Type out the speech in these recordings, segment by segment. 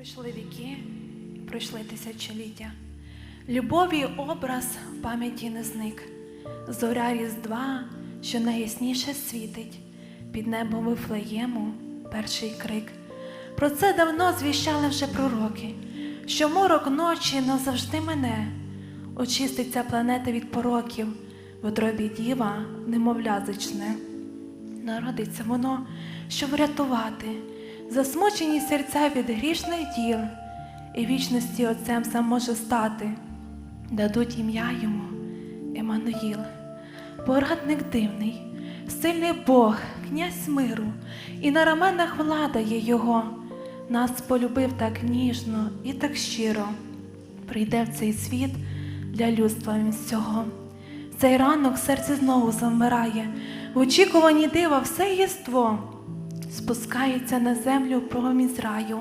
Пройшли віки, пройшли тисячоліття. Любові образ в пам'яті не зник. Зоря Різдва, що найясніше світить, під небом Вифлеєму перший крик. Про це давно звіщали вже пророки, що морок ночі назавжди мене, очиститься планета від пороків, в утробі діва, немовля зичне. Народиться воно, щоб врятувати засмучені серця від грішних діл, і вічності отцем сам може стати, дадуть ім'я йому Еммануїл. Порадник дивний, сильний Бог, князь миру, і на раменах влада є його. Нас полюбив так ніжно і так щиро. Прийде в цей світ для людства він всього. Цей ранок серце знову завмирає, в очікуванні дива все єство спускається на землю промінь раю,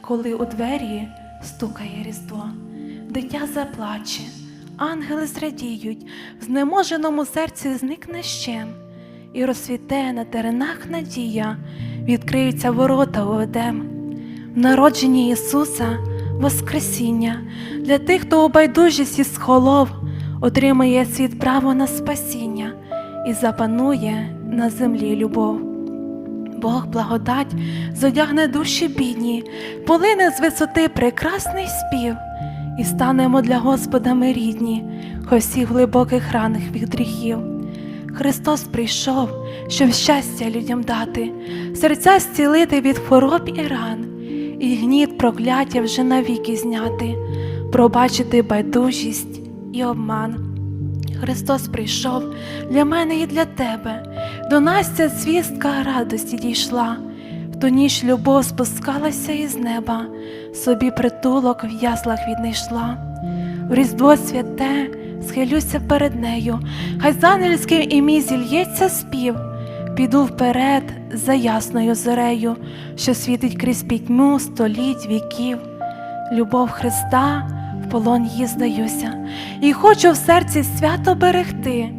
коли у двері стукає різдво. Дитя заплаче, ангели зрадіють, в знеможеному серці зникне щем, і розсвіте на теренах надія, відкриються ворота у Едем. В народженні Ісуса Воскресіння для тих, хто у байдужісті схолов, отримає світ право на спасіння і запанує на землі любов. Бог благодать зодягне душі бідні, полине з висоти прекрасний спів, і станемо для Господа ми рідні, хо всіх глибоких ранах від гріхів. Христос прийшов, щоб щастя людям дати, серця зцілити від хвороб і ран, і гніт прокляття вже навіки зняти, пробачити байдужість і обман. Христос прийшов для мене і для тебе. До нас ця звістка радості дійшла. В ту ніч любов спускалася із неба, собі притулок в яслах віднайшла. В Різдво святе схилюся перед нею, хай з ангельським ім'я зільється спів. Піду вперед за ясною зорею, що світить крізь пітьму століть віків. Любов Христа полон її здаюся, і хочу в серці свято берегти,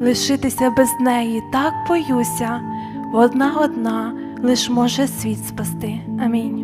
лишитися без неї так боюся, одна одна лиш може світ спасти. Амінь.